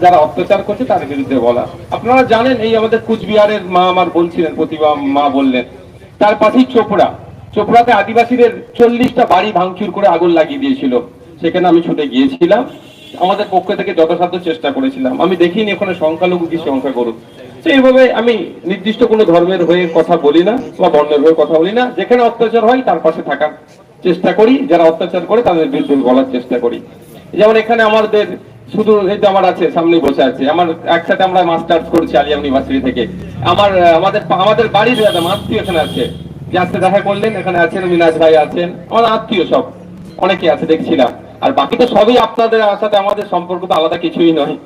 যারা অত্যাচার করছে তার বিরুদ্ধে বলা। আপনারা জানেন এই আমাদের কুচবিহারের মা আমার বলছিলেন প্রতিভা মা বললেন, তার পাশেই চোপড়া। চোপড়াতে আদিবাসীদের চল্লিশটা বাড়ি ভাঙচুর করে আগুন লাগিয়ে দিয়েছিল। সেখানে আমি ছুটে গিয়েছিলাম। আমাদের পক্ষ থেকে যথাসাধ্য চেষ্টা করেছিলাম। আমি দেখিনি ওখানে সংখ্যালঘু কি সংখ্যা করুক। তো এইভাবে আমি নির্দিষ্ট কোনো ধর্মের হয়ে কথা বলি না বা বর্ণের হয়ে কথা বলি না। যেখানে অত্যাচার হয়, তার পাশে থাকার চেষ্টা করি। যারা অত্যাচার করে, তাদের বিরুদ্ধে বলার চেষ্টা করি। যেমন এখানে আমাদের শুধু এই আমার আছে সামনে বসে আছে। আমার একসাথে আমরা মাস্টার্স করছি আলিয়া ইউনিভার্সিটি থেকে। আমার আমাদের আমাদের বাড়ির দাদা আত্মীয় এখানে আছে। যে আজকে দেখা করলেন, এখানে আছেন মিনাজ ভাই আছেন। আমাদের আত্মীয় সব। অনেকে আছে, দেখছিলাম। আর বাকি তো সবই আপনাদের সাথে আমাদের সম্পর্ক তো আলাদা কিছুই নয়।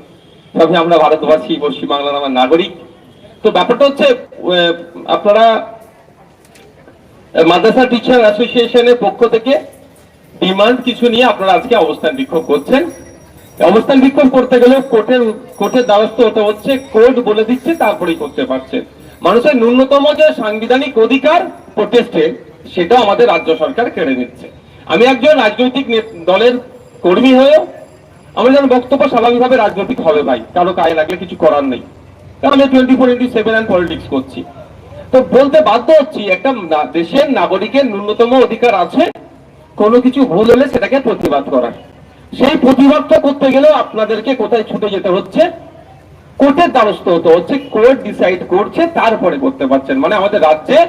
সবই আমরা ভারতবাসী, পশ্চিমবাংলার আমার নাগরিক। তো ব্যাপারটা হচ্ছে আপনারা মাদ্রাসা টিচার অ্যাসোসিয়েশনের পক্ষ থেকে ডিমান্ড কিছু নিয়ে আপনারা আজকে অবস্থান বিক্ষোভ করছেন। অবস্থান বিক্ষোভ করতে গেলে কোর্টের কোর্টের দ্বারস্থ হতে হচ্ছে, কোর্ট বলে দিচ্ছে, তারপরেই করতে পারছেন মানুষের ন্যূনতম যে সাংবিধানিক অধিকার প্রোটেস্টে সেটা আমাদের রাজ্য সরকার কেড়ে নিচ্ছে। আমি একজন রাজনৈতিক দলের কর্মী হয়েও আমার যেন বক্তব্য স্বাভাবিকভাবে রাজনৈতিক হবে ভাই, কারও গায়ে লাগলে কিছু করার নেই। কারণ আমি twenty four into seven and politics করছি। তো বলতে বাধ্য হচ্ছি, একটা দেশের নাগরিকের ন্যূনতম অধিকার আছে কোনো কিছু ভুল হলে সেটাকে প্রতিবাদ করার সেই প্রতিবাদটা করতে গেলেও আপনাদেরকে কোথায় ছুটে যেতে হচ্ছে? কোর্টের দ্বারস্থ হতে হচ্ছে, কোর্ট ডিসাইড করছে, তারপরে করতে পারছেন। মানে আমাদের রাজ্যে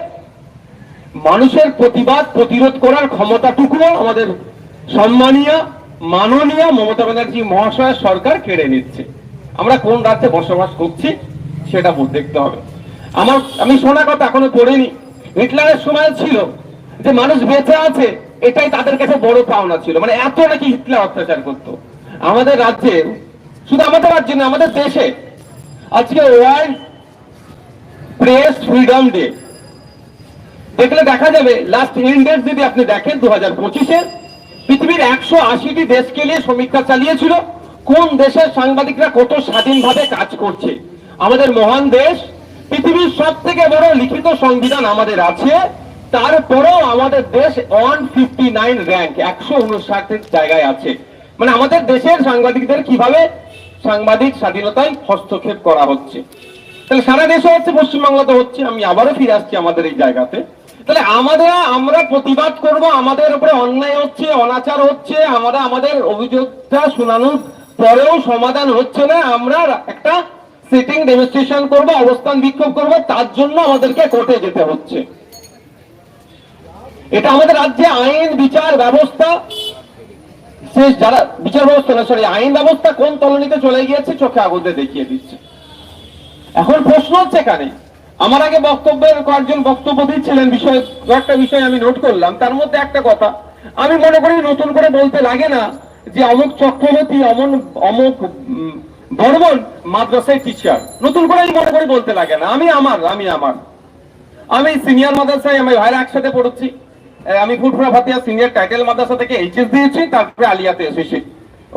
মানুষের প্রতিবাদ, প্রতিরোধ করার ক্ষমতাটুকুও আমাদের সম্মানীয়, মাননীয় মমতা ব্যানার্জি মহাশয় সরকার কেড়ে নিচ্ছে। আমরা কোন রাজ্যে বসবাস করছি সেটা দেখতে হবে। আমার আমি শোনা কথা এখনও পড়িনি। হিটলারের সময় ছিল যে মানুষ বেঁচে আছে এটাই তাদের কাছে বড় পাওনা ছিল। মানে এত নাকি হিটলার অত্যাচার করত। আমাদের রাজ্যে, শুধু আমাদের রাজ্যে না আমাদের দেশে। আজকে ওয়ার্ল্ড প্রেস ফ্রিডম ডে। দেখলে দেখা যাবে লাস্ট ইন্ডেক্স যদি আপনি দেখেন দু হাজার পঁচিশে, পৃথিবীর একশো আশিটি দেশকে নিয়ে সমীক্ষা চালিয়েছিল, কোন দেশের সাংবাদিকরা কত স্বাধীনভাবে কাজ করছে। আমাদের মহান দেশ, পৃথিবীর সব থেকে বড় লিখিত সংবিধান আমাদের আছে তারপরেও আমাদের দেশ ওয়ান ফিফটি নাইন র্যাঙ্ক একশো উনষাটের জায়গায় আছে। মানে আমাদের দেশের সাংবাদিকদের কীভাবে সাংবাদিক স্বাধীনতায় হস্তক্ষেপ করা হচ্ছে। তাহলে সারা দেশে হচ্ছে, পশ্চিমবাংলাতে হচ্ছে, আমি আবারও ফিরে আসছি আমাদের এই জায়গাতে। তাহলে আমাদের, আমরা প্রতিবাদ করব, আমাদের উপরে অন্যায় হচ্ছে, অনাচার হচ্ছে, আমরা আমাদের অভিযোগটা শোনানোর পরেও সমাধান হচ্ছে না, আমরা একটা সিটিং ডেমনস্ট্রেশন করব, অবস্থান বিক্ষোভ করব, তার জন্য আমাদেরকে কোর্টে যেতে হচ্ছে। এটা আমাদের রাজ্যে আইন, বিচার, ব্যবস্থা। শেষ যারা বিচার ব্যবস্থা না সরি আইন ব্যবস্থা কোন তলনিতে চলে গিয়েছে, চোখে আগুতে দেখিয়ে দিচ্ছে। এখন প্রশ্ন হচ্ছে এখানে, আমার আগে বক্তব্যের কয়েকজন বক্তব্য দিচ্ছিলেন, বিষয়, কয়েকটা বিষয় আমি নোট করলাম, তার মধ্যে একটা কথা, আমি মনে করি নতুন করে বলতে লাগে না যে অমুক চক্রবর্তী, অমন, অমুক বর্মন মাদ্রাসায় টিচার নতুন করে আমি মনে করি বলতে লাগে না, আমি আমার আমি আমার। আমি সিনিয়র মাদ্রাসায়, আমি ভাইরা একসাথে পড়ছি। আমি ফুলফুরা ভাতিয়া সিনিয়র টাইটেল মাদ্রাসা থেকে এইচএস দিয়েছি, তারপরে আলিয়াতে এসেছি।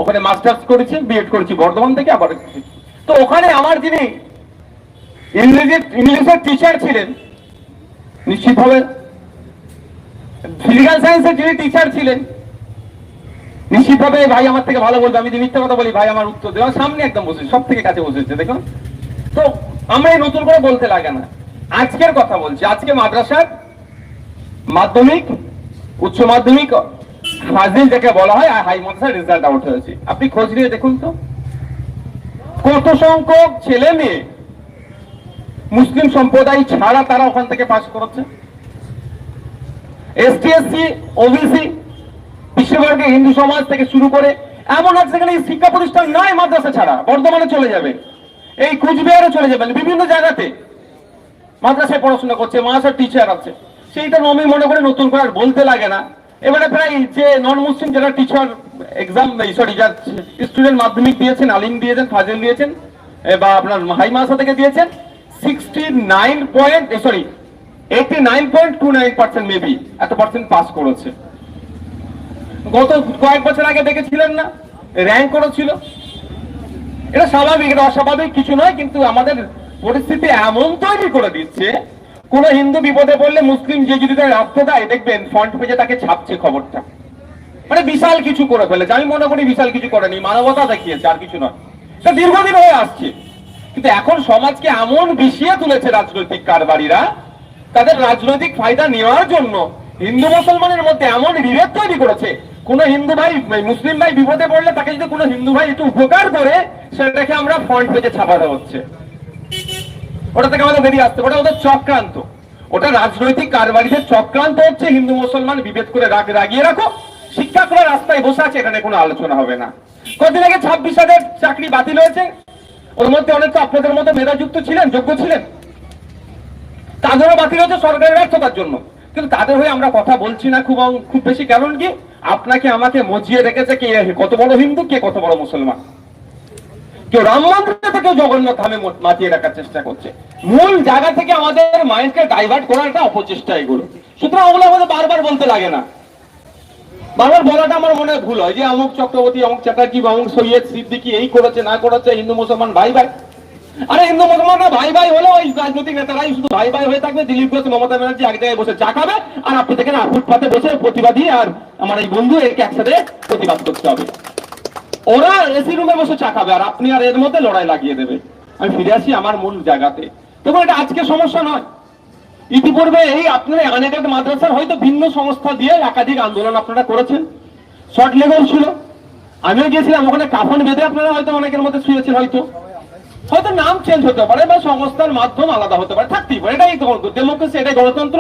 ওখানে মাস্টার্স করেছি বিএড করেছি, বর্ধমান থেকে আবার তো ওখানে আমার যিনি ইংরেজি ইংলিশের টিচার ছিলেন, নিশ্চিতভাবে ফিজিক্যাল সায়েন্সের যিনি টিচার ছিলেন, নিশ্চিতভাবে ভাই আমার থেকে ভালো বলবে। আমি যদি মিথ্যা কথা বলি, ভাই আমার উত্তর দেওয়ার সামনে একদম বসে সব থেকে কাছে বসেছে দেখুন। তো আমরা নতুন করে বলতে লাগে না। আজকের কথা বলছি। আজকে মাদ্রাসার মাধ্যমিক, উচ্চ মাধ্যমিক, ফাজিল যাকে বলা হয়, আর হাই মাদ্রাসার রেজাল্ট আউট হয়েছে। আপনি খোঁজ নিয়ে দেখুন তো। কত সংখ্যক ছেলে মেয়ে মুসলিম সম্প্রদায় ছাড়া তারা ওখান থেকে পাস করেছে? এসটিএসসি ওবিসি বিশ্ববর্গে হিন্দু সমাজ থেকে শুরু করে, এমন আছে সেখানে শিক্ষা প্রতিষ্ঠান নয় মাদ্রাসা ছাড়া, বর্ধমানে চলে যাবে। এই কুচবিহারে চলে যাবেন বিভিন্ন জায়গাতে মাদ্রাসায় পড়াশোনা করছে মাদ্রাসার টিচার আছে। সেইটা আমি মনে করি নতুন করে বলতে লাগে না। এবারে প্রায় যে নন মুসলিম যারা টিচার এক্সাম সরি যারা স্টুডেন্ট মাধ্যমিক দিয়েছেন, আলিম দিয়েছেন, ফাজিল দিয়েছেন বা আপনার হাই মাদ্রাসা থেকে দিয়েছেন sixty nine point sorry eighty nine point two nine percent maybe এত পার্সেন্ট পাস করেছে। গত কয়েক বছর আগে দেখেছিলেন না? র্যাঙ্ক করেছিল এটা স্বাভাবিক, এটা অস্বাভাবিক কিছু নয়, কিন্তু আমাদের পরিস্থিতি এমন তৈরি করে দিচ্ছে কোন হিন্দু বিপদে পড়লে মুসলিম যে যদি তার রক্ত দেয় দেখবেন ফ্রন্ট পেজে তাকে ছাপছে খবরটা। মানে বিশাল কিছু করে ফেলেছে। আমি মনে করি বিশাল কিছু করেনি, মানবতা দেখিয়েছে, আর কিছু নয়। এটা দীর্ঘদিন হয়ে আসছে। কিন্তু এখন সমাজকে এমন বিষিয়ে তুলেছে রাজনৈতিক কারবারিরা, তাদের রাজনৈতিক ফায়দা নেওয়ার জন্য হিন্দু মুসলমানের মধ্যে এমন বিভেদ তৈরি করেছে। কোন হিন্দু ভাই মুসলিম ভাই বিপদে পড়লে তাকে যদি কোনো হিন্দু ভাই একটু উপকার করে, সেটাকে আমরা ফ্রন্ট পেজে ছাপাতে হচ্ছে। ওটা থেকে আমাদের বেরিয়ে আসতে ওটা ওদের চক্রান্ত। ওটা রাজনৈতিক কারবারিদের চক্রান্ত হচ্ছে। হিন্দু, মুসলমান বিভেদ করে রাগ রাগিয়ে রাখো। শিক্ষা করে রাস্তায় বসে আছে, এখানে কোনো আলোচনা হবে না। কদিন আগে ছাব্বিশ হাজার চাকরি বাতিল হয়েছে। ওর মধ্যে অনেক তো আপনাদের মতো মেধাযুক্ত ছিলেন, যোগ্য ছিলেন। তাদেরও বাতিল হচ্ছে সরকারের ব্যর্থতার জন্য। কিন্তু তাদের হয়ে আমরা কথা বলছি না খুব খুব বেশি। কারণ কি? আপনাকে আমাকে মজিয়ে রেখেছে কে? কত বড় হিন্দু, কে কত বড় মুসলমান? কেউ রাম মন্দির থেকে জগন্নাথ ধামে মাতিয়ে রাখার চেষ্টা করছে। মূল জায়গা থেকে আমাদের মাইন্ডকে ডাইভার্ট করার একটা অপচেষ্টা এগুলো। সুতরাং ওগুলো আমাদের বারবার বলতে লাগে না। বারবার বলাটা আমার মনে হয় ভুল হয়। যে অমুক চক্রবর্তী, অমুক চ্যাটার্জি বা অমুক সৈয়দ সিদ্দিকি এই করেছে, না করেছে, হিন্দু মুসলমান ভাই ভাই। আরে হিন্দু মুসলমানরা ভাই ভাই হলো ওই রাজনৈতিক নেতারাই শুধু ভাই ভাই হয়ে থাকবে। দিলীপ ঘোষ, মমতা ব্যানার্জি এক জায়গায় বসে চা খাবে আর আপনি দেখেন ফুটপাতে বসে প্রতিবাদী আর আমার এই বন্ধু একে একসাথে প্রতিবাদ করতে হবে। ওরা এসি রুমে বসে চা খাবে আর আপনি আর এর মধ্যে লড়াই লাগিয়ে দেবে। আমি ফিরে আসি আমার মূল জায়গাতে। তবু এটা আজকে সমস্যা নয়। ইতিপূর্বে এই আপনার আনেকাট মাদ্রাসার হয়তো ভিন্ন সংস্থা দিয়ে একাধিক আন্দোলন আপনারা করেছেন। শর্ট লেগেও ছিল। আমিও গিয়েছিলাম, ওখানে কাফন বেঁধে আপনারা হয়তো অনেকের মধ্যে শুয়েছেন হয়তো। হয়তো নাম চেঞ্জ হতে পারে বা সংস্থার মাধ্যম আলাদা হতে পারে, থাকতেই পারে। এটাই ডেমোক্রেসি এটাই গণতন্ত্র।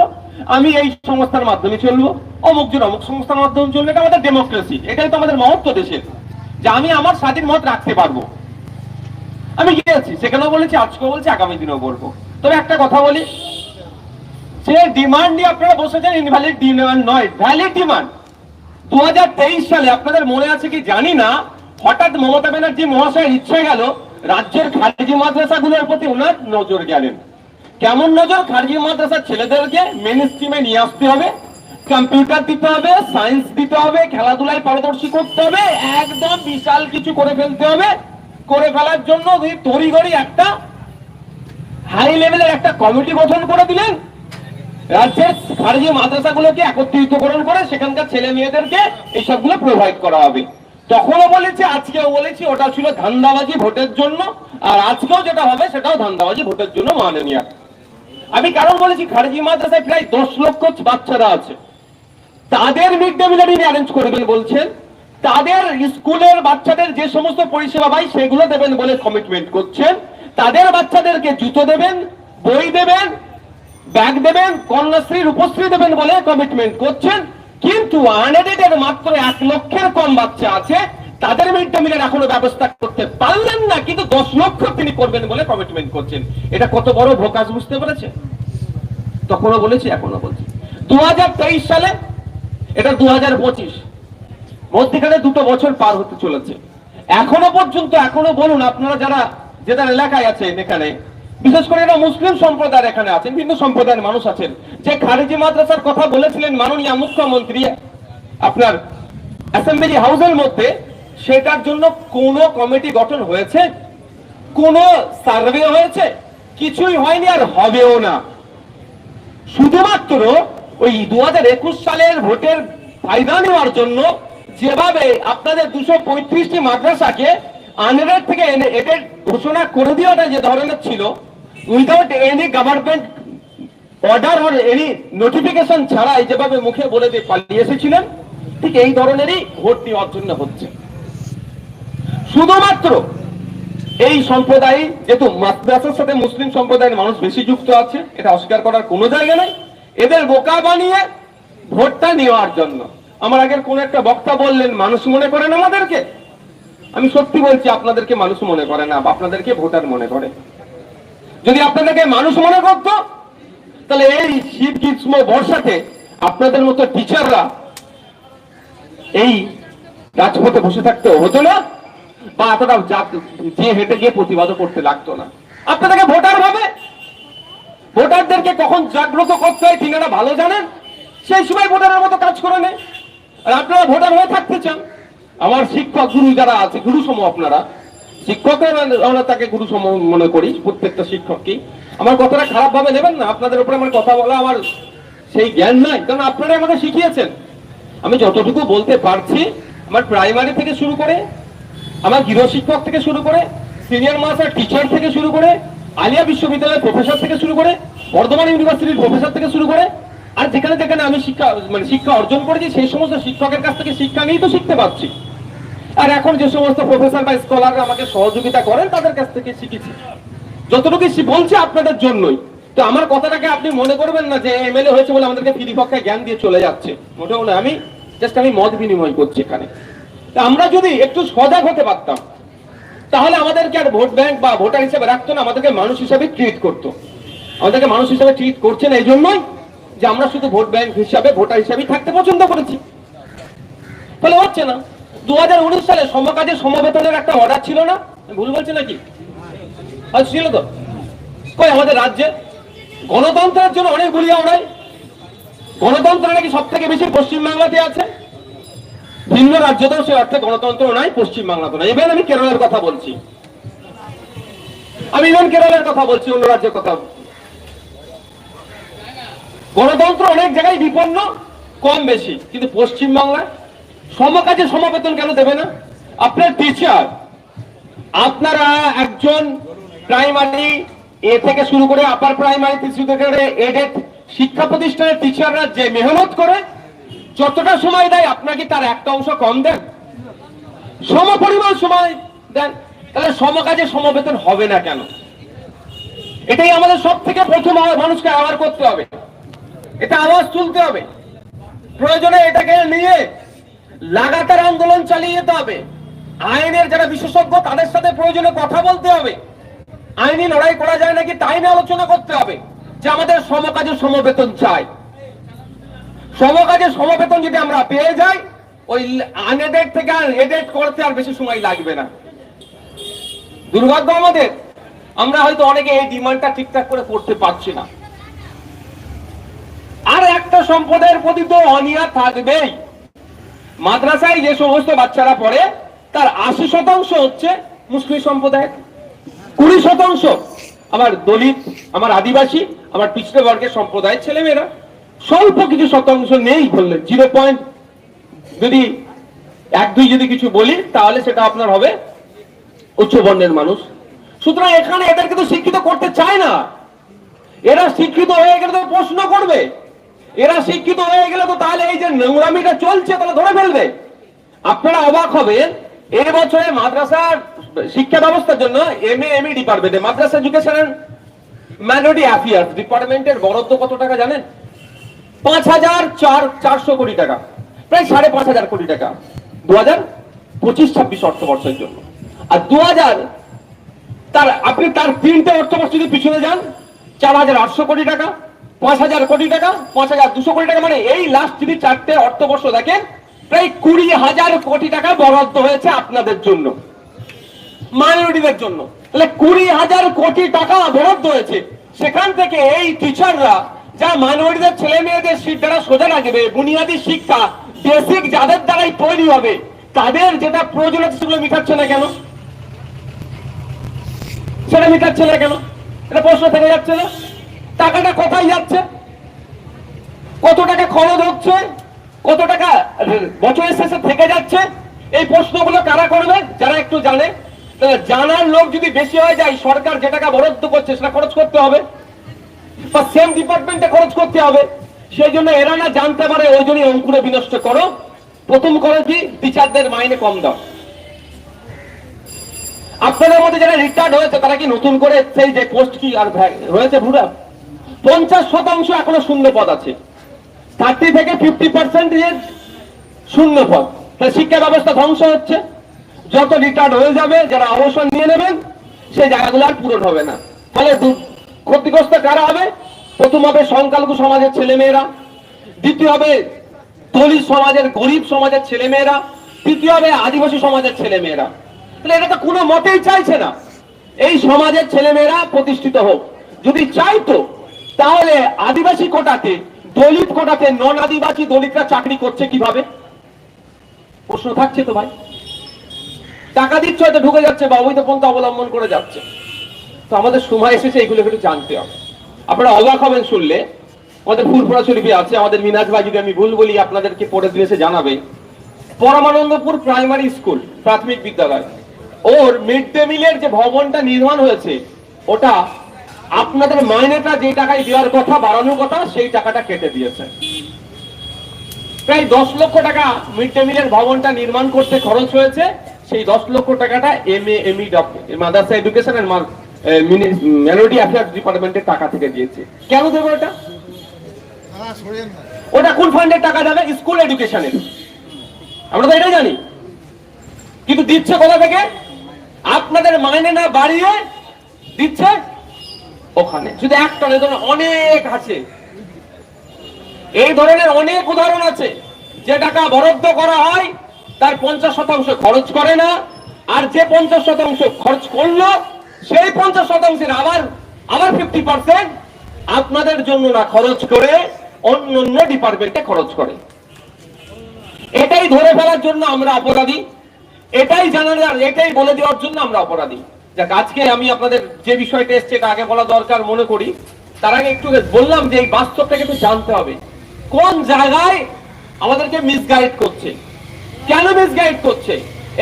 আমি এই সংস্থার মাধ্যমে চলবো। অমুক জন অমুক সংস্থার মাধ্যমে চলবে, এটা আমাদের ডেমোক্রেসি এটাই তো আমাদের মহত্ব দেশের। যে আমি আমার স্বাধীন মত রাখতে পারব। আমি গিয়েছি, সেখানেও বলেছি, আজকেও বলছি, আগামী দিনেও বলব। তবে একটা কথা বলি, যে ডিমান্ড নিয়ে আপনারা বসেছেন ইনভ্যালিড ডিমান্ড নয় ভ্যালিড ডিমান্ড দু হাজার তেইশ সালে, আপনাদের মনে আছে কি? জানি না। হঠাৎ মমতা ব্যানার্জি মহাশয়ের ইচ্ছে গেল, রাজ্যের খারিজি মাদ্রাসাগুলোর প্রতি ওনার নজর গেলেন। কেমন নজর? খারিজি মাদ্রাসার ছেলেদেরকে মেন স্ট্রিমে নিয়ে আসতে হবে। কম্পিউটার দিতে হবে সায়েন্স দিতে হবে, খেলাধুলায় পারদর্শী করতে হবে, একদম বিশাল কিছু করে ফেলতে হবে। করে ফেলার জন্য তড়িঘড়ি একটা হাই লেভেলের একটা কমিটি গঠন করে দিলেন। রাজ্যের খারিজি মাদ্রাসাগুলোকে একত্রিতকরণ করে সেখানকার ছেলে মেয়েদেরকে এইসবগুলো প্রোভাইড করা হবে। তখনও বলেছি, আজকেও বলেছি, ওটা ছিল ধান্দাবাজি ভোটের জন্য, আর আজকেও যেটা হবে সেটাও ধান্দাবাজি ভোটের জন্য মাননীয়। আমি কারণ বলেছি, খারিজি মাদ্রাসায় প্রায় দশ লক্ষ বাচ্চারা আছে। তাদের মিড ডে মিলের অ্যারেঞ্জ করবেন বলছেন, তাদের স্কুলের বাচ্চাদের যে সমস্ত পরিষেবা পাই সেগুলো দেবেন বলে কমিটমেন্ট করছেন। তাদের বাচ্চাদেরকে জুতো দেবেন, বই দেবেন ব্যাগ দেবেন, কন্যাশ্রীর উপশ্রী দেবেন বলে কমিটমেন্ট করছেন। কিন্তু আনএডেড মাত্র এক লক্ষের কম বাচ্চা আছে, তাদের মিড ডে মিলের এখনও ব্যবস্থা করতে পারলেন না, কিন্তু দশ লক্ষ তিনি করবেন বলে কমিটমেন্ট করছেন। এটা কত বড় ভোকাস, বুঝতে পেরেছে তখনও বলেছি এখনও বলছি। দু হাজার তেইশ সালে এটা দু হাজার পঁচিশ। মধ্যখানে দুটো বছর পার হতে চলেছে। এখনও পর্যন্ত, এখনও বলুন আপনারা যারা, যে যার এলাকায় আছেন এখানে, বিশেষ করে এরা মুসলিম সম্প্রদায়ের এখানে আছেন, ভিন্ন সম্প্রদায়ের মানুষ আছেন, যে খারিজি মাদ্রাসার কথা বলেছিলেন মাননীয় মুখ্যমন্ত্রী আপনার অ্যাসেম্বলি হাউসের মধ্যে, সেটার জন্য কোন কমিটি গঠন হয়েছে? কোন সার্ভে হয়েছে? কিছুই হয়নি আর হবেও না। শুধুমাত্র ওই দু হাজার একুশ সালের ভোটের ফায়দা নেওয়ার জন্য যেভাবে আপনাদের দুশো পঁয়ত্রিশটি মাদ্রাসাকে আনএডেড থেকে এডেড ঘোষণা করে দেওয়াটা যে ধরনের ছিল উইদাউট এনি গভর্নমেন্ট অর্ডার আর এনি নোটিফিকেশন ছাড়াই যেভাবে মুখে বলে দিয়ে পালিয়ে এসেছিলেন, ঠিক এই ধরনেরই ভোট নেওয়ার জন্য হচ্ছে। শুধুমাত্র এই সম্প্রদায়, যেহেতু মাদ্রাসার সাথে মুসলিম সম্প্রদায়ের মানুষ বেশি যুক্ত আছে, এটা অস্বীকার করার কোনো জায়গা নাই। এদের বোকা বানিয়ে ভোটটা নেওয়ার জন্য। আমার আগের কোন একটা বক্তা বললেন, মানুষ মনে করেন আমাদেরকে? আমি সত্যি বলছি, আপনাদেরকে মানুষ মনে করে না আপনাদেরকে ভোটার মনে করে। যদি আপনাদেরকে মানুষ মনে করতো, তাহলে এই শীত গ্রীষ্ম বর্ষাতে আপনাদের মতো টিচাররা এই রাজপথে বসে থাকতে হতো না, বা এতটা যা- হেঁটে গিয়ে প্রতিবাদও করতে লাগতো না। আপনাদেরকে ভোটার ভাবে ভোটারদেরকে কখন জাগ্রত করতে হয় তিনারা ভালো জানেন? সেই সময় ভোটারের মতো কাজ করে নেয়। আর আপনারা ভোটার হয়ে থাকতে চান। আমার শিক্ষক গুরু যারা আছে গুরু সম আপনারা, শিক্ষকের আমরা তাকে গুরু সম মনে করি, প্রত্যেকটা শিক্ষককেই। আমার কথাটা খারাপ ভাবে নেবেন না, আপনাদের উপরে আমার কথা বলা আমার সেই জ্ঞান নাই। কারণ আপনারা আমাকে শিখিয়েছেন। আমি যতটুকু বলতে পারছি, আমার প্রাইমারি থেকে শুরু করে, আমার গৃহ শিক্ষক থেকে শুরু করে, সিনিয়র মাস্টার, টিচার থেকে শুরু করে আলিয়া বিশ্ববিদ্যালয়ের প্রফেসর থেকে শুরু করে, বর্ধমান ইউনিভার্সিটির প্রফেসর থেকে শুরু করে, আর যেখানে যেখানে আমি শিক্ষা মানে শিক্ষা অর্জন করেছি, সেই সমস্ত শিক্ষকের কাছ থেকে শিক্ষা নিয়েই তো শিখতে পারছি। আর এখন যে সমস্ত প্রফেসর বা স্কলাররা আমাকে সহযোগিতা করেন, তাদের কাছ থেকে শিখেছি। যতটুকু বলছি আপনাদের জন্যই। তো আমার কথাটাকে আপনি মনে করবেন না যে এমএলএ হয়েছে বলে আমাদেরকে ফ্রি পক্ষে জ্ঞান দিয়ে চলে যাচ্ছে। মোটেও না, আমি জাস্ট আমি মত বিনিময় করছি এখানে। আমরা যদি একটু সজাগ হতে পারতাম তাহলে আমাদেরকে আর ভোট ব্যাংক বা ভোটার হিসেবে রাখতো না, আমাদেরকে মানুষ হিসেবে ট্রিট করতো। আমাদেরকে মানুষ হিসেবে ট্রিট করছে না এই জন্যই যে আমরা শুধু ভোট ব্যাংক হিসাবে, ভোটার হিসাবেই থাকতে পছন্দ করেছি। তাহলে হচ্ছে না দু হাজার উনিশ সালে সমকাজে সমবেতনের একটা অর্ডার ছিল না? ভুল বলছে নাকি? ছিল তো। কই, আমাদের রাজ্যে গণতন্ত্রের জন্য অনেক গুলিয়া ওড়ায় গণতন্ত্র নাকি সব থেকে বেশি পশ্চিমবাংলাতে আছে? ভিন্ন রাজ্যতেও সে অর্থে গণতন্ত্র নাই পশ্চিমবাংলাতে নাই এবার আমি কেরলের কথা বলছি। আমি ইভেন কেরলের কথা বলছি, অন্য রাজ্যের কথা। গণতন্ত্র অনেক জায়গায় বিপন্ন, কম বেশি। কিন্তু পশ্চিমবাংলায় সমকাজে সমাবেতন কেন দেবে না? আপনার টিচার আপনারা একজন প্রাইমারি এ থেকে শুরু করে আপার প্রাইমারি থেকে এডেড শিক্ষা প্রতিষ্ঠানের টিচাররা যে মেহনত করে যতটা সময় দেয় আপনাকে তার একটা অংশ কম দেন। সম পরিমাণ সময় দেন। তাহলে সমকাজে সমবেতন হবে না কেন? এটাই আমাদের সব থেকে প্রথম মানুষকে আওয়ার করতে হবে। এটা আওয়াজ তুলতে হবে। প্রয়োজনে এটাকে নিয়ে লাগাতার আন্দোলন চালিয়ে যেতে হবে। আইনের যারা বিশেষজ্ঞ, তাদের সাথে প্রয়োজনে কথা বলতে হবে। আইনি লড়াই করা যায় নাকি তাই নিয়ে আলোচনা করতে হবে যে আমাদের সমকাজে সমবেতন চাই। সমকাজে সমবেতন যদি আমরা পেয়ে যাই, ওই আনএডেড থেকে আর এডেড করতে আর বেশি সময় লাগবে না। দুর্ভাগ্য আমাদের, আমরা হয়তো অনেকে এই ডিমান্ডটা ঠিকঠাক করে করতে পারছি না। আর একটা সম্প্রদায়ের প্রতি তো অনিয়া থাকবেই। মাদ্রাসায় যে সমস্ত বাচ্চারা পড়ে, তার আশি শতাংশ হচ্ছে মুসলিম সম্প্রদায়ের। কুড়ি শতাংশ আমার দলিত, আমার আদিবাসী, আমার পিছড়ে বর্গের সম্প্রদায়ের ছেলেমেয়েরা। স্বল্প কিছু শতাংশ নেই বললেন। জিরো পয়েন্ট যদি এক, দুই যদি কিছু বলি, তাহলে সেটা আপনার হবে উচ্চ বর্ণের মানুষ। সুতরাং এখানে এদেরকে তো শিক্ষিত করতে চায় না। এরা শিক্ষিত হয়ে গেলে তো প্রশ্ন করবে। এরা শিক্ষিত হয়ে গেলে তো তাহলে এই যে নোংরামিটা চলছে, তাহলে ধরে ফেলবে। আপনারা অবাক হবেন এর বছরে মাদ্রাসার শিক্ষা ব্যবস্থার জন্য M A M E department মাদ্রাসা এডুকেশন মাইনরিটি অ্যাফেয়ার্স ডিপার্টমেন্টের বরাদ্দ কত টাকা জানেন? পাঁচ হাজার চার, চারশো কোটি টাকা। প্রায় সাড়ে পাঁচ হাজার কোটি টাকা। দু হাজার পঁচিশ, ছাব্বিশ অর্থবর্ষের জন্য। আর দু হাজার তার, আপনি তার তিনটে অর্থবর্ষ যদি পিছনে যান, চার হাজার আটশো কোটি টাকা, পাঁচ হাজার কোটি টাকা, পাঁচ হাজার দুশো কোটি টাকা মানে এই লাস্ট যদি চারটে অর্থবর্ষ দেখেন, প্রায় কুড়ি হাজার কোটি টাকা বরাদ্দ হয়েছে আপনাদের জন্য। মাইনরিটিদের জন্য। তাহলে কুড়ি হাজার কোটি টাকা বরাদ্দ হয়েছে। সেখান থেকে এই টিচাররা যা মাইনরিটিদের ছেলে মেয়েদের দ্বারা সোজা লাগবে বুনিয়াদী শিক্ষা বেসিক যাদের দ্বারাই তৈরি হবে, তাদের যেটা প্রয়োজন আছে সেগুলো মিটাচ্ছে না কেন? সেটা মিটাচ্ছে না কেন? এটা প্রশ্ন থেকে যাচ্ছে না? টাকাটা কোথায় যাচ্ছে? কত টাকা খরচ হচ্ছে? কত টাকা বছরের শেষে থেকে যাচ্ছে? এই প্রশ্নগুলো কারা করবে? যারা একটু জানে জানার লোক যদি বেশি হয়ে যায়, সরকার যে টাকা বরাদ্দ করছে সেটা খরচ করতে হবে। বা সেম ডিপার্টমেন্টে খরচ করতে হবে। সেই জন্য এরা না জানতে পারে, ওই অঙ্কুরে বিনষ্ট করো। প্রথম টিচারদের মাইনে কম দাও। আপনাদের মধ্যে যারা রিটায়ার্ড হয়েছে, তারা কি নতুন করে সেই যে পোস্ট কি আর হয়েছে ভুরা? পঞ্চাশ শতাংশ এখনও শূন্য পদ আছে। থার্টি থেকে ফিফটি পার্সেন্ট শূন্য পদ তাহলে শিক্ষা ব্যবস্থা ধ্বংস হচ্ছে। যত রিটায়ার্ড হয়ে যাবে, যারা অবসর নিয়ে নেবেন, সেই জায়গাগুলো আর পূরণ হবে না। ফলে ক্ষতিগ্রস্ত কারা হবে? প্রথম হবে সংখ্যালঘু সমাজের ছেলেমেয়েরা। দ্বিতীয় হবে দলিত সমাজের, গরিব সমাজের ছেলেমেয়েরা। তৃতীয় হবে আদিবাসী সমাজের ছেলেমেয়েরা। তাহলে এটা তো কোনো মতেই চাইছে না। এই সমাজের ছেলেমেয়েরা প্রতিষ্ঠিত হোক। যদি চাইতো, তাহলে আদিবাসী কোটাতে, দলিত কোটাতে নন আদিবাসী দলিতরা চাকরি করছে কীভাবে? প্রশ্ন থাকছে তো ভাই। টাকা দিচ্ছে হয়তো ঢুকে যাচ্ছে বা অবৈধ পন্থা অবলম্বন করে যাচ্ছে। তো আমাদের সময় এসেছে এগুলো একটু জানতে হবে। আপনারা অবাক হবেন শুনলে। আমাদের ফুলপুরা শরীফে আছে, আমাদের মিনাজ ভাই যদি আমি ভুল বলি, আপনাদেরকে পরে দিলে সে জানাবে। পরমানন্দপুর প্রাইমারি স্কুল, প্রাথমিক বিদ্যালয়। ওর মিড ডে মিলের যে ভবনটা নির্মাণ হয়েছে, ওটা আপনাদের মাইনেটা যে টাকায় দেওয়ার কথা, বাড়ানোর কথা, সেই টাকাটা কেটে দিয়েছে। প্রায় দশ লক্ষ টাকা মিড ডে মিলের ভবনটা নির্মাণ করতে খরচ হয়েছে। সেই দশ লক্ষ টাকাটা এম এ, এম ই মাদ্রাসা এডুকেশন এন্ড মিনোরিটি অ্যাফেয়ার্স ডিপার্টমেন্টের টাকা থেকে দিয়েছে। কেন দেবো এটা? ওটা কোন ফান্ডের টাকা যাবে? স্কুল এডুকেশনের আমরা তো এটাই জানি। কিন্তু দিচ্ছে কোথা থেকে? আপনাদের মাইনে না বাড়িয়ে দিচ্ছে ওখানে। শুধু একটা নয়, অনেক আছে। এই ধরনের অনেক উদাহরণ আছে। যে টাকা বরাদ্দ করা হয় তার পঞ্চাশ শতাংশ খরচ করে না আর যে পঞ্চাশ শতাংশ খরচ করল সেই পঞ্চাশ শতাংশের আবার আবার ফিফটি পার্সেন্ট আপনাদের জন্য না খরচ করে অন্য অন্য ডিপার্টমেন্টে খরচ করে। এটাই ধরে ফেলার জন্য আমরা অপরাধী। এটাই জানার এটাই বলে দেওয়ার জন্য আমরা অপরাধী। যাক, আজকে আমি আপনাদের যে বিষয়টা এসছে এটা আগে বলা দরকার মনে করি। তার আগে একটু বললাম যে এই বাস্তবটাকে একটু জানতে হবে। কোন জায়গায় আমাদেরকে মিসগাইড করছে? কেন মিসগাইড করছে?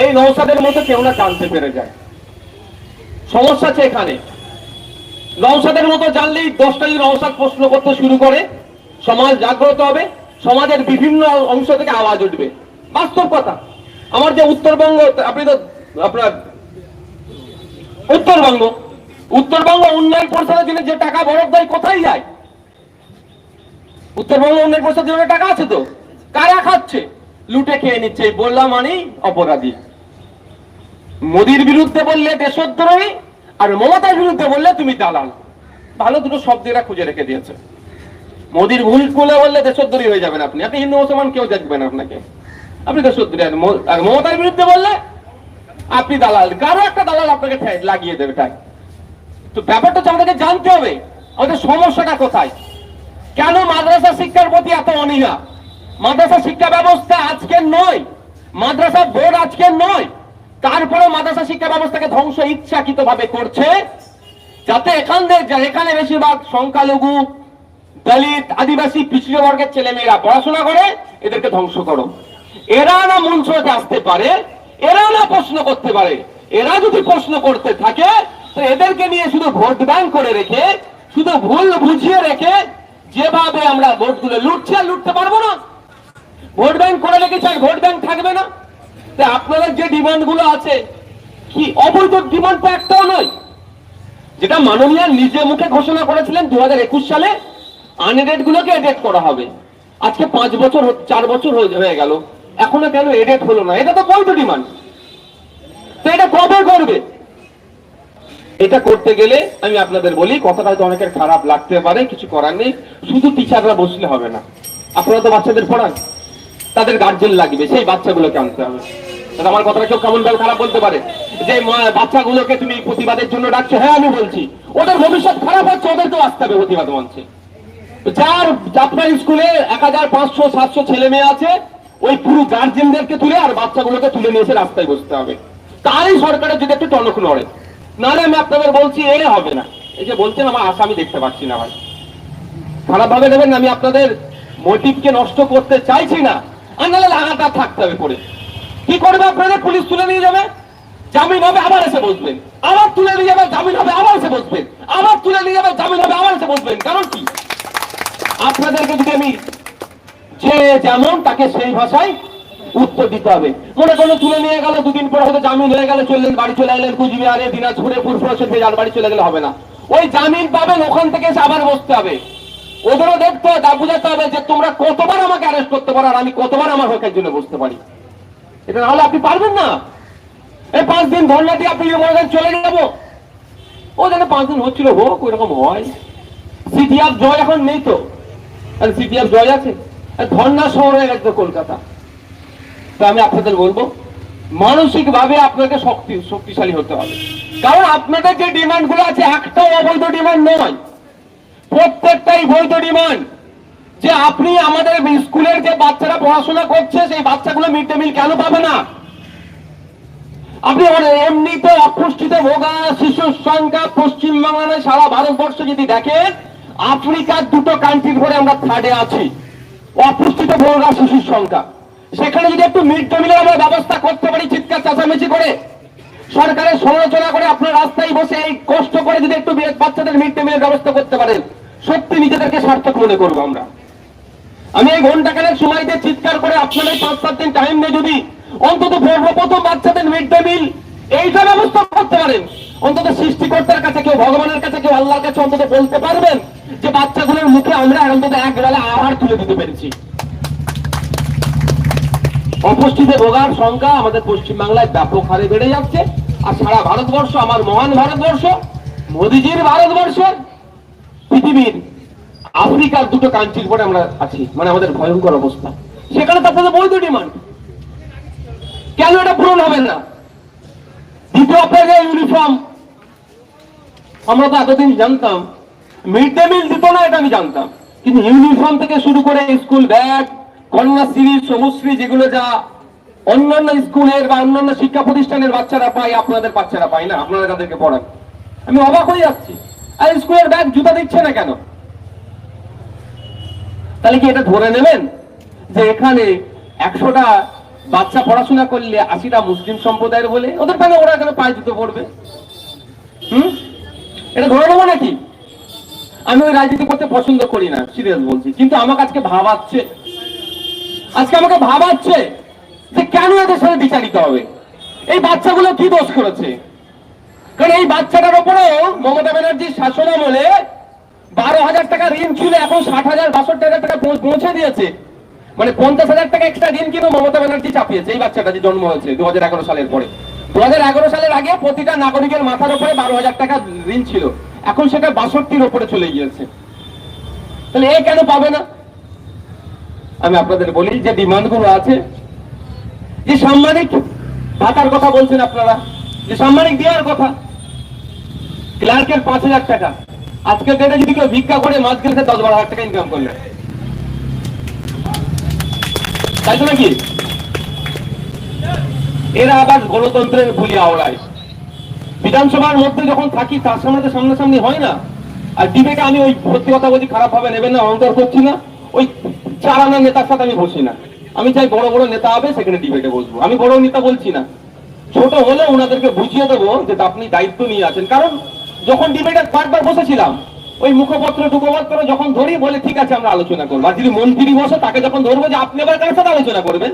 এই নৌসাদের মতো কেউ না জানতে পেরে যায়। সমস্যা আছে এখানে। নৌসাদের মতো জানলেই দশটা যদি নৌসাদ প্রশ্ন করতে শুরু করে। সমাজ জাগ্রত হবে, সমাজের বিভিন্ন অংশ থেকে আওয়াজ উঠবে। বাস্তব কথা। আমার যে উত্তরবঙ্গ, আপনি তো আপনার উত্তরবঙ্গ উত্তরবঙ্গ উন্নয়ন পরিষদের জন্য যে টাকা বরাদ্দ হয় কোথায় যায়? উত্তরবঙ্গ উন্নয়ন পরিষদের জন্য টাকা আছে তো? কারা খাচ্ছে? লুটে খেয়ে নিচ্ছে বললাম মানেই অপরাধী। মোদির বিরুদ্ধে বললে দেশদ্রোহী আর মমতার বিরুদ্ধে বললে তুমি দালাল। ভালো দুটো শব্দ এরা খুঁজে রেখে দিয়েছে। মোদির ভুল খুলে বললে দেশদ্রোহী হয়ে যাবেন আপনি। আপনি হিন্দু, মুসলমান, কেউ দেখবেন আপনাকে। আপনি দেশদ্রোহী। আর মমতার বিরুদ্ধে বললে আপনি দালাল। কারও একটা দালাল আপনাকে লাগিয়ে দেবে তাই তো ব্যাপারটা হচ্ছে আমাদেরকে জানতে হবে, আমাদের সমস্যাটা কোথায়? কেন মাদ্রাসা শিক্ষার প্রতি এত অনীহা? মাদ্রাসা শিক্ষা ব্যবস্থা আজকের নয়। মাদ্রাসা বোর্ড আজকের নয়। তারপরে মাদ্রাসা শিক্ষা ব্যবস্থাকে ধ্বংস ইচ্ছাকৃত ভাবে করছে, যাতে এখান এখানে বেশিরভাগ সংখ্যালঘু, দলিত, আদিবাসী পিছিয়ে বর্গের ছেলে মেয়েরা পড়াশোনা করে, এদেরকে ধ্বংস করো। এরা না মঞ্চতে আসতে পারে, এরা না প্রশ্ন করতে পারে। এরা যদি প্রশ্ন করতে থাকে, তো এদেরকে নিয়ে শুধু ভোট ব্যাংক করে রেখে, শুধু ভুল বুঝিয়ে রেখে, যেভাবে আমরা ভোটগুলো লুটছি লুটতে পারব না। ভোট ব্যাংক করে রেখেছি আর ভোট ব্যাংক আপনাদের যে ডিমান্ডগুলো আছে, কি অবৈধ ডিমান্ড তো একটাও নয়। যেটা মাননীয় নিজে মুখে ঘোষণা করেছিলেন দু সালে আনএডেড গুলোকে এডেট করা হবে। আজকে পাঁচ বছর চার বছর হয়ে গেল। এখনও কেন এডেট হলো না? এটা তো বৈধ ডিমান্ড। তো এটা কবে করবে? এটা করতে গেলে, আমি আপনাদের বলি কথাটা হয়তো অনেকের খারাপ লাগতে পারে, কিছু করার নেই। শুধু টিচাররা বসলে হবে না। আপনারা তো বাচ্চাদের পড়ান। তাদের গার্জেন লাগবে, সেই বাচ্চাগুলোকে আনতে হবে। তাহলে আমার কথাটা কেউ কেমন ভাবে খারাপ বলতে পারে? যে বাচ্চাগুলোকে তুমি প্রতিবাদের জন্য ডাকছো হ্যাঁ আমি বলছি। ওদের ভবিষ্যৎ খারাপ হচ্ছে, ওদেরকেও আসতে হবে প্রতিবাদ মঞ্চে। যার আপনার স্কুলে এক হাজার পাঁচশো, সাতশো ছেলে মেয়ে আছে, ওই পুরো গার্জেনদেরকে তুলে আর বাচ্চাগুলোকে তুলে নিয়ে এসে রাস্তায় বসতে হবে। তারই সরকারের যদি একটু টনক নড়ে। নাহলে আমি আপনাদের বলছি এ হবে না। এই যে বলছেন, আমার আশা আমি দেখতে পাচ্ছি না ভাই। খারাপ ভাবে দেবেন আমি আপনাদের মোটিভকে নষ্ট করতে চাইছি না। আর নাহলে লাগাতার থাকতে হবে পরে কি করবে আপনাদের পুলিশ তুলে নিয়ে যাবে? জামিন হবে, আবার এসে বসবেন আবার তুলে নিয়ে যাবে, জামিন হবে, আবার এসে বসবেন আবার তুলে নিয়ে যাবে, জামিন হবে, আবার এসে বসবেন কারণ কি? আপনাদেরকে যদি আমি যে যেমন তাকে সেই ভাষায় উত্তর দিতে হবে। মনে করল তুলে নিয়ে গেল, দুদিন পর হয়তো জামিন হয়ে গেল, চললেন, বাড়ি চলে এলেন, কুচবিহারে, দিনাজপুরে ফুরফুরা ভেজাল বাড়ি চলে গেলে হবে না। ওই জামিন পাবেন, ওখান থেকে এসে আবার বসতে হবে। ওদেরও দেখতে হবে, তা বুঝাতে হবে যে তোমরা কতবার আমাকে অ্যারেস্ট করতে পারো, আর আমি কতবার আমার হকের জন্য বসতে পারি। এটা নাহলে আপনি পারবেন না। এই পাঁচ দিন ধর্ণা দিয়ে আপনি মনে করেন চলে যাব। ও যেন পাঁচ দিন হচ্ছিল, হোক, ওইরকম হয়। সিটিআর জয় এখন নেই তো। আর সিটিআর জয় আছে। ধর্ণা শহর হয়ে গেছে কলকাতা। তা আমি আপনাদের বলব মানসিক ভাবে আপনাকে শক্তি, শক্তিশালী হতে হবে। কারণ আপনাদের যে ডিমান্ডগুলো আছে, একটাও অবৈধ ডিমান্ড নয়। প্রত্যেকটাই বৈধ ডিমান্ড যে আপনি আমাদের স্কুলের যে বাচ্চারা পড়াশোনা করছে, সেই বাচ্চাগুলো মিড ডে মিল কেন পাবে না? আপনি মানে এমনিতে অপুষ্টিতে ভোগা শিশুর সংখ্যা পশ্চিম বাংলায় সারা ভারতবর্ষ যদি দেখেন আফ্রিকার দুটো কান্ট্রির পরে আমরা থার্ডে আছি। অপুষ্টিতে ভোগা শিশুর সংখ্যা। সেখানে যদি একটু মিড ডে মিলের আমরা ব্যবস্থা করতে পারি, চিৎকার চেঁচামেচি করে সরকারের সমালোচনা করে আপনার রাস্তায় বসে এই কষ্ট করে যদি একটু বাচ্চাদের মিড ডে মিলের ব্যবস্থা করতে পারেন, সত্যি নিজেদেরকে সার্থক মনে করব আমরা। আমি এই ঘন্টাখানেক সময় দিয়ে চিৎকার করে আপনাদের পাঁচ সাত দিন টাইম নিয়ে যদি অন্তত সর্বপ্রথম বাচ্চাদের মিড ডে মিল এইটা ব্যবস্থা করতে পারেন। অন্তত সৃষ্টিকর্তার কাছে কেউ, ভগবানের কাছে কেউ, আল্লাহর কাছে অন্তত বলতে পারবেন যে বাচ্চাগুলোর মুখে আমরা অন্তত এক বেলা আহার তুলে দিতে পেরেছি। অপুষ্টিতে ভোগার সংখ্যা আমাদের পশ্চিমবাংলায় ব্যাপক হারে বেড়ে যাচ্ছে। আর সারা ভারতবর্ষ, আমার মহান ভারতবর্ষ, মোদিজির ভারতবর্ষ পৃথিবীর আফ্রিকার দুটো কান্ট্রির পরে আমরা আছি। মানে আমাদের ভয়ঙ্কর অবস্থা। সেখানে তো আপনাদের বৈধ ডিমান্ড কেন এটা পূরণ হবে না? দ্বিতীয় আপনাদের ইউনিফর্ম আমরা তো এতদিন জানতাম। মিড ডে মিল দিত না এটা আমি জানতাম। কিন্তু ইউনিফর্ম থেকে শুরু করে স্কুল ব্যাগ কন্যাশ্রী সবুজশ্রী যেগুলো যা অন্যান্য স্কুলের বা অন্যান্য শিক্ষা প্রতিষ্ঠানের বাচ্চারা পায়, আপনাদের বাচ্চারা পায় না, আপনারা তাদেরকে পড়ান। আমি অবাক হয়ে যাচ্ছি। আর স্কুলের ব্যাগ জুতা দিচ্ছে না কেন? তাহলে কি এটা ধরে নেবেন? যে এখানে একশোটা বাচ্চা পড়াশোনা করলে আশিটা মুসলিম সম্প্রদায়ের বলে? ওদের সঙ্গে ওরা এখানে পায়ে জুতো পড়বে? হুম? এটা ধরে নেব নাকি? আমি ওই রাজনীতি করতে পছন্দ করি না, সিরিয়াস বলছি। কিন্তু আমাকে আজকে ভাবাচ্ছে। আজকে আমাকে ভাবাচ্ছে যে কেন এদের সাথে বিচারিত হবে? এই বাচ্চাগুলো কি দোষ করেছে? কারণ এই বাচ্চাটার ওপরেও মমতা ব্যানার্জির শাসন আমলে বারো হাজার টাকা ঋণ ছিল, এখন ষাট হাজার, বাষট্টি হাজার টাকা পৌঁছে দিয়েছে। মানে পঞ্চাশ হাজার টাকা এক্সট্রা ঋণ কিন্তু মমতা ব্যানার্জি চাপিয়েছে, এই বাচ্চাটা যে জন্ম হয়েছে দু হাজার এগারো সালের পরে। দু হাজার এগারো সালের আগে প্রতিটা নাগরিকের মাথার উপরে বারো হাজার টাকা ঋণ ছিল। এখন সেটা বাষট্টির উপরে চলে গিয়েছে। তাহলে এ কেন পাবে না? আমি আপনাদের বলি যে ডিমান্ডগুলো আছে। যে সাম্মানিক ভাতার কথা বলছেন আপনারা, যে সাম্মানিক দেওয়ার কথা, ক্লার্কের পাঁচ হাজার টাকা। আজকের ডেটে যদি কেউ ভিক্ষা করে মাস গেলে দশ বারো হাজার টাকা ইনকাম করলে। তাই তো নাকি? এরা আবার গণতন্ত্রের ভুলি আওড়ায়। বিধানসভার মধ্যে যখন থাকি, তার সামনে তো সামনাসামনি হয় না। আর ডিবেটে আমি ওই সত্যি কথা বলছি, খারাপ ভাবে নেবেন না অন্তর করছি না। ওই চার আনা নেতার সাথে আমি বসি না। আমি চাই বড় বড় নেতা হবে, সেখানে ডিবেটে বসবো। আমি বড় নেতা বলছি না। ছোট হলে ওনাদেরকে বুঝিয়ে দেবো যে আপনি দায়িত্ব নিয়ে আছেন। কারণ যখন ডিবেটে কয়েকবার বসেছিলাম, ওই মুখপত্র টুকপত্র যখন ধরি, বলে, ঠিক আছে, আমরা আলোচনা করব। আর যদি মন্ত্রী বসে, তাকে যখন ধরবো যে, আপনি আবার কার সাথে আলোচনা করবেন?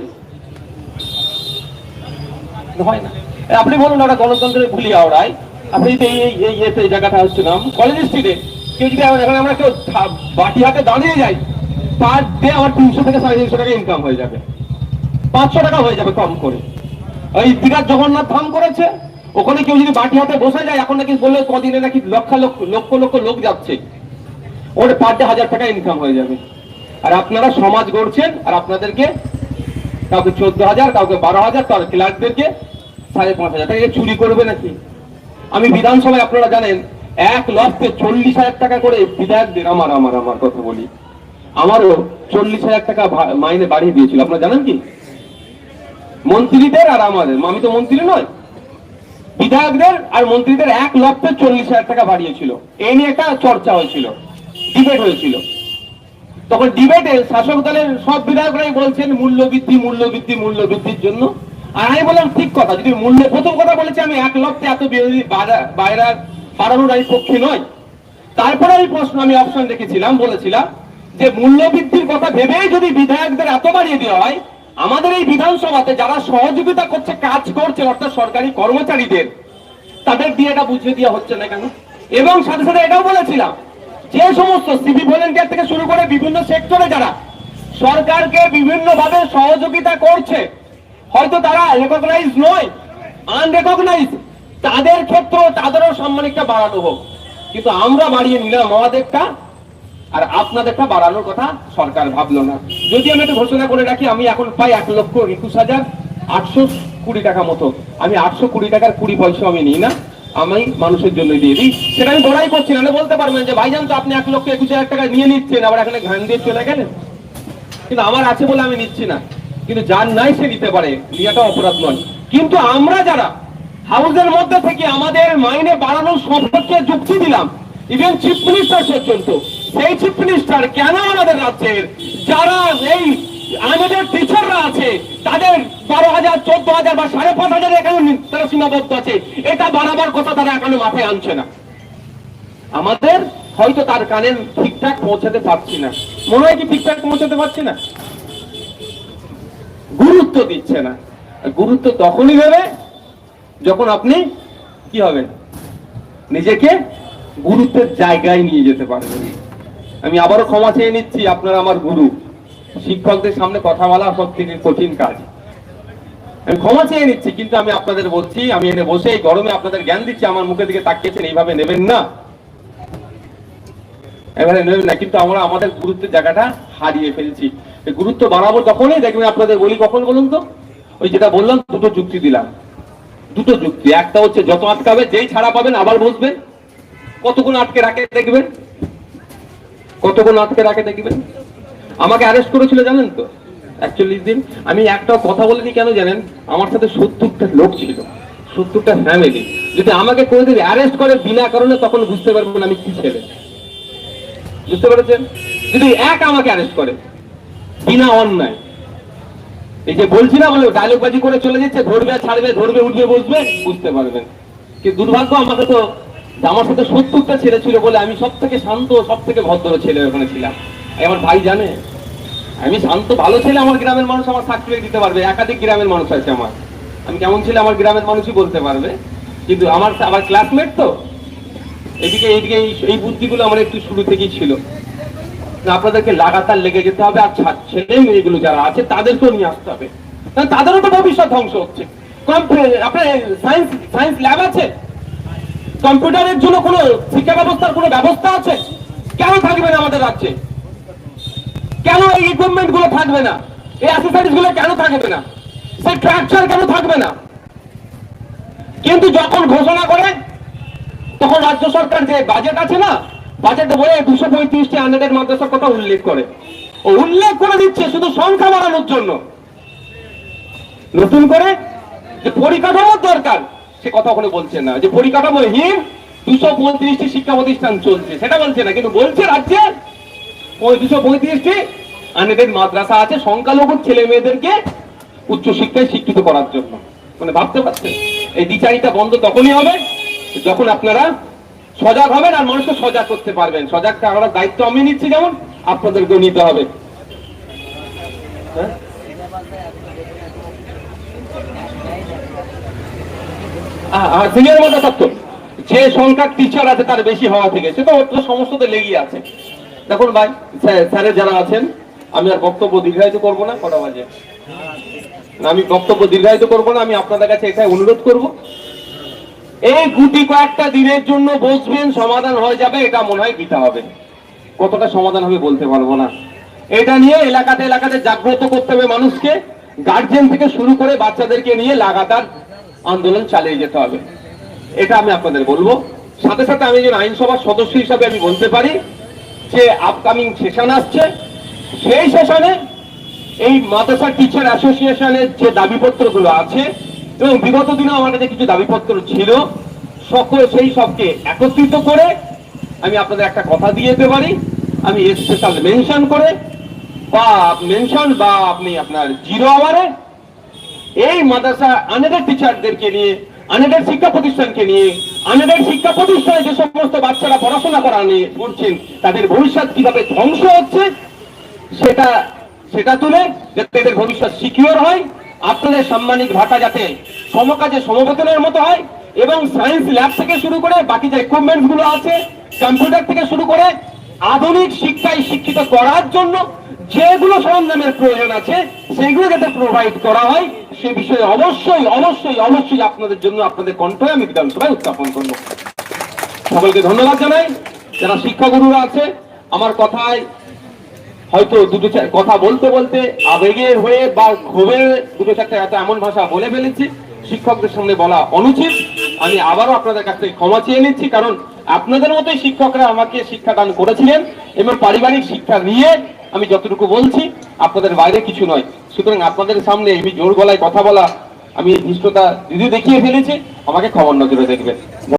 হয় না। আপনি বলুন ওরা গণতন্ত্রের ভুলি আওড়ায় আপনি যদি এই এই জায়গাটা হচ্ছে নাম কলেজ স্ট্রিটে কেউ যদি এখন আমরা কেউ বাটি হাতে দাঁড়িয়ে যাই পার ডে আমার তিনশো থেকে সাড়ে তিনশো টাকা ইনকাম হয়ে যাবে। পাঁচশো টাকা হয়ে যাবে কম করে। ওই বিরাট জগন্নাথ ধাম করেছে। ওখানে কেউ যদি বাটি হাতে বসে যায়, এখন নাকি বললে কদিনে নাকি লক্ষ লক্ষ লক্ষ লক্ষ লোক যাচ্ছে। ওর পার ডে হাজার টাকা ইনকাম হয়ে যাবে। আর আপনারা সমাজ গড়ছেন, আর আপনাদেরকে কাউকে চোদ্দ হাজার, কাউকে বারো হাজার, তার ক্লার্কদেরকে সাড়ে পাঁচ হাজার টাকা। চুরি করবে নাকি? আমি বিধানসভায়, আপনারা জানেন, এক লক্ষে চল্লিশ হাজার টাকা করে বিধায়কদের আমার আমার আমার কথা বলি। আমারও চল্লিশ হাজার টাকা মাইনে বাড়িয়ে দিয়েছিল। আপনারা জানেন কি? মন্ত্রীদের আর আমাদের। আমি তো মন্ত্রী নয়। বিধায়কদের আর মন্ত্রীদের এক লক্ষ চল্লিশ হাজার টাকা বাড়িয়েছিল। এই নিয়ে একটা চর্চা হয়েছিল ডিবেট হয়েছিল। তখন ডিবেটে শাসক দলের সব বিধায়করাই বলছেন মূল্য বৃদ্ধি মূল্য বৃদ্ধি মূল্য বৃদ্ধির জন্য। আর আমি বললাম, ঠিক কথা, যদি মূল্য, প্রথম কথা বলেছি আমি এক লক্ষে এত বিরোধী বাইরে বাড়ানোর আমি পক্ষে নয় তারপরে আমি প্রশ্ন, আমি অপশন রেখেছিলাম, বলেছিলাম যে মূল্য বৃদ্ধির কথা ভেবেই যদি বিধায়কদের এত বাড়িয়ে দেওয়া হয় আমাদের এই বিধানসভাতে যারা সহযোগিতা করছে, কাজ করছে, অর্থাৎ সরকারি কর্মচারীদের, তাদের দিয়ে এটা বুঝিয়ে দেওয়া হচ্ছে না কেন? এবং সাথে সাথে এটাও বলেছিলাম, যে সমস্ত সিভি ভলেন্টিয়ার থেকে শুরু করে বিভিন্ন সেক্টরে যারা সরকারকে বিভিন্ন ভাবে সহযোগিতা করছে, হয়তো তারা রেকগনাইজ নয় আনরেকগনাইজ তাদের ক্ষেত্রেও তাদেরও সম্মানিকটা বাড়ানো হোক। কিন্তু আমরা বাড়িয়ে নিলাম আমাদেরটা আর আপনাদেরটা বাড়ানোর কথা সরকার ভাবলো না। যদি আমি একটা ঘোষণা করে রাখি, আমি এখন পাই এক লক্ষ একুশ হাজার আটশো কুড়ি টাকা মতো, আমি আটশো কুড়ি টাকার কুড়ি পয়সা আমি নিই না, আমি মানুষের জন্য দিয়ে দিই। সেটা আমি বড়াই করছি না বলতে পারবেন যে, ভাইজান তো আপনি এক লক্ষ একুশ হাজার টাকা নিয়ে নিচ্ছেন, আবার এখানে ঘান দিয়ে চলে গেলেন? কিন্তু আমার আছে বলে আমি নিচ্ছি না। কিন্তু যার নাই সে নিতে পারে, নিয়াটা অপরাধ নয়। কিন্তু আমরা যারা হাউসের মধ্যে থেকে আমাদের মাইনে বাড়ানোর সম্পর্কে যুক্তি দিলাম ইভেন চিফ মিনিস্টার পর্যন্ত সেই চিফ মিনিস্টার কেন আমাদের রাজ্যের? যারা এই আমাদের টিচাররা আছে, তাদের বারো হাজার, চোদ্দ হাজার বা সাড়ে পাঁচ হাজার এখানে তারা সীমাবদ্ধ আছে। এটা বাড়াবার কথা তারা এখনও মাথায় আনছে না। আমাদের হয়তো তার কানে ঠিকঠাক পৌঁছাতে পারছি না। মনে হয় কি ঠিকঠাক পৌঁছাতে পারছি না? গুরুত্ব দিচ্ছে না। গুরুত্ব তখনই দেবে যখন আপনি কি হবেন নিজেকে গুরুত্বের জায়গায় নিয়ে যেতে পারবেন। আমি আবারও ক্ষমা চেয়ে নিচ্ছি, আপনারা আমার গুরু। শিক্ষকদের সামনে কথা বলা সব থেকে কঠিন কাজ। আমি ক্ষমা চেয়ে নিচ্ছি, কিন্তু আমি আপনাদের বলছি, আমি এনে বসে এই গরমে আপনাদের জ্ঞান দিচ্ছি, আমার মুখের দিকে তাকিয়েছেন, এইভাবে নেবেন না। এবারে নেবেন না, কিন্তু আমরা আমাদের গুরুত্বের জায়গাটা হারিয়ে ফেলছি। গুরুত্ব বাড়াবো তখনই, দেখবেন আপনাদের বলি কখন বলুন তো? ওই যেটা বললাম, দুটো যুক্তি দিলাম। দুটো যুক্তি, একটা হচ্ছে যত আটকাবে, যেই ছাড়া পাবেন আবার বসবেন। কতক্ষণ আটকে রাখে দেখবেন? কতক্ষণ আটকে রাখে দেখবেন? আমাকে অ্যারেস্ট করেছিল জানেন তো? একচল্লিশ দিন, আমি একটা কথা বলিনি কেন জানেন? আমার সাথে সত্তরটা লোক ছিল, সত্তরটা ফ্যামিলি যদি আমাকে কোনোদিন অ্যারেস্ট করে বিনা কারণে, তখন বুঝতে পারবেন আমি কি ছেলে। বুঝতে পেরেছেন? যদি এক আমাকে অ্যারেস্ট করে, বিনা অন্যায়। এই যে বলছি না, বলে ডায়লগ বাজি করে চলে যাচ্ছে, ধরবে ছাড়বে, ধরবে, উঠবে, বসবে, বুঝতে পারবেন। কিন্তু দুর্ভাগ্য আমাকে তো আমার সাথে সত্তরটা ছেলে ছিল বলে আমি সব থেকে শান্ত সব থেকে ভদ্র ছেলে ওখানে ছিলাম। আমার ভাই জানে? আমি শান্ত, ভালো ছেলে আমার গ্রামের মানুষ, আমার সার্টিফিকেট দিতে পারবে। একাধিক গ্রামের মানুষ আছে আমার। আমি কেমন ছেলে আমার গ্রামের মানুষই বলতে পারবে। কিন্তু আমার আমার ক্লাসমেট তো? এদিকে এইদিকে এই- বুদ্ধিগুলো আমার একটু শুরু থেকেই ছিল। আপনাদেরকে লাগাতার লেগে যেতে হবে। আর ছেলে, মেয়েগুলো যারা আছে, তাদেরকেও নিয়ে আসতে হবে। তাদেরও তো ভবিষ্যৎ ধ্বংস হচ্ছে। আপনার সায়েন্স সায়েন্স ল্যাব আছে? কম্পিউটারের জন্য কোনো শিক্ষা ব্যবস্থার কোনো ব্যবস্থা আছে? কেন থাকবে না আমাদের রাজ্যে? কেন এই ইকুইপমেন্টগুলো থাকবে না? এই অ্যাসেসরিজগুলো কেন থাকবে না? সেই ট্রাকচার কেন থাকবে না? কিন্তু যখন ঘোষণা করে, তখন রাজ্য সরকার যে বাজেট আছে না বাজেটে বলে দুশো পঁয়ত্রিশটি আন্ডারের মাদ্রাসার কথা উল্লেখ করে। ও উল্লেখ করে দিচ্ছে শুধু সংখ্যা বাড়ানোর জন্য। নতুন করে যে পরিকাঠামোর দরকার সে কথা ওখানে বলছে না। যে পরিকাঠামোহীন দুশো পঁয়ত্রিশটি শিক্ষা প্রতিষ্ঠান চলছে। সেটা বলছে না, কিন্তু বলছে রাজ্যে ওই দুশো পঁয়ত্রিশটি। আনএডেড মাদ্রাসা আছে, সংখ্যালঘু ছেলে মেয়েদেরকে উচ্চশিক্ষায় শিক্ষিত করার জন্য। মানে ভাবতে পারছেন? এই দ্বিচারিতা বন্ধ তখনই হবে যখন আপনারা সজাগ হবেন আর মানুষকে সজাগ করতে পারবেন। সজাগটা আমরা দায়িত্ব আমি নিচ্ছি যেমন, আপনাদেরকেও নিতে হবে। হ্যাঁ? সিনিয়র মধ্যে থাকতো যে সংখ্যা টিচার আছে তার বেশি হওয়া থেকে সে তো ওর তো সমস্ততে লেগে আছে। দেখুন ভাই স্যার- স্যারের যারা আছেন, আমি আর বক্তব্য দীর্ঘায়িত করব না, কটা বাজে? আমি বক্তব্য দীর্ঘায়িত করব না, আমি আপনাদের কাছে এটাই অনুরোধ করব। এই গুটি কয়েকটা দিনের জন্য বসবেন সমাধান হয়ে যাবে, এটা মনে হয় দিতে হবে। কতটা সমাধান হবে বলতে পারব না। এটা নিয়ে এলাকাতে এলাকাতে জাগ্রত করতে হবে মানুষকে। গার্জেন থেকে শুরু করে বাচ্চাদেরকে নিয়ে লাগাতার আন্দোলন চালিয়ে যেতে হবে। এটা আমি আপনাদের বলব। সাথে সাথে আমি একজন আইনসভার সদস্য হিসাবে আমি বলতে পারি যে আপকামিং সেশন আসছে। সেই সেশনে এই মাদ্রাসা টিচার অ্যাসোসিয়েশনের যে দাবিপত্রগুলো আছে, এবং বিগত দিনে আমার কাছে কিছু দাবিপত্র ছিল, সকল সেই সবকে একত্রিত করে আমি আপনাদের একটা কথা দিয়ে দিতে পারি। আমি স্পেশাল মেনশন করে, বা মেনশন বা আপনি আপনার জিরো আওয়ারে এই মাদ্রাসা আনেডেড টিচারদেরকে নিয়ে আনেডেড শিক্ষা প্রতিষ্ঠানকে নিয়ে আনেডেড শিক্ষা প্রতিষ্ঠানে যে সমস্ত বাচ্চারা পড়াশোনা করা নিয়ে করছেন, তাদের ভবিষ্যৎ কীভাবে ধ্বংস হচ্ছে, সেটা সেটা তুলে যাতে এদের ভবিষ্যৎ সিকিউর হয়, আপনাদের সাম্মানিক ভাতা যাতে সমকাজে সমবেতনের মতো হয়, এবং সায়েন্স ল্যাব থেকে শুরু করে বাকি যে ইকুইপমেন্টগুলো আছে কম্পিউটার থেকে শুরু করে আধুনিক শিক্ষায় শিক্ষিত করার জন্য যেগুলো সরঞ্জামের প্রয়োজন আছে সেগুলো যাতে প্রোভাইড করা হয়। সে বিষয়ে অবশ্যই অবশ্যই অবশ্যই আপনাদের জন্য আপনাদের কণ্ঠ আমি বিধানসভায় উত্থাপন করব। সকলকে ধন্যবাদ জানাই। যারা শিক্ষাগুরুরা আছে, আমার কথায় হয়তো দুটো কথা বলতে বলতে আবেগের হয়ে বা ক্ষোভের দুটো চারটে এত এমন ভাষা বলে ফেলেছি। শিক্ষকদের সামনে বলা অনুচিত। আমি আবারও আপনাদের কাছ থেকে ক্ষমা চেয়ে নিচ্ছি, কারণ আপনাদের মতোই শিক্ষকরা আমাকে শিক্ষাদান করেছিলেন এবং পারিবারিক শিক্ষা নিয়ে আমি যতটুকু বলছি, আপনাদের বাইরে কিছু নয়। সুতরাং আপনাদের সামনে আমি জোর গলায় কথা বলা, আমি হিষ্টতা যদি দেখিয়ে ফেলেছি, আমাকে খবর নজরে দেখবেন।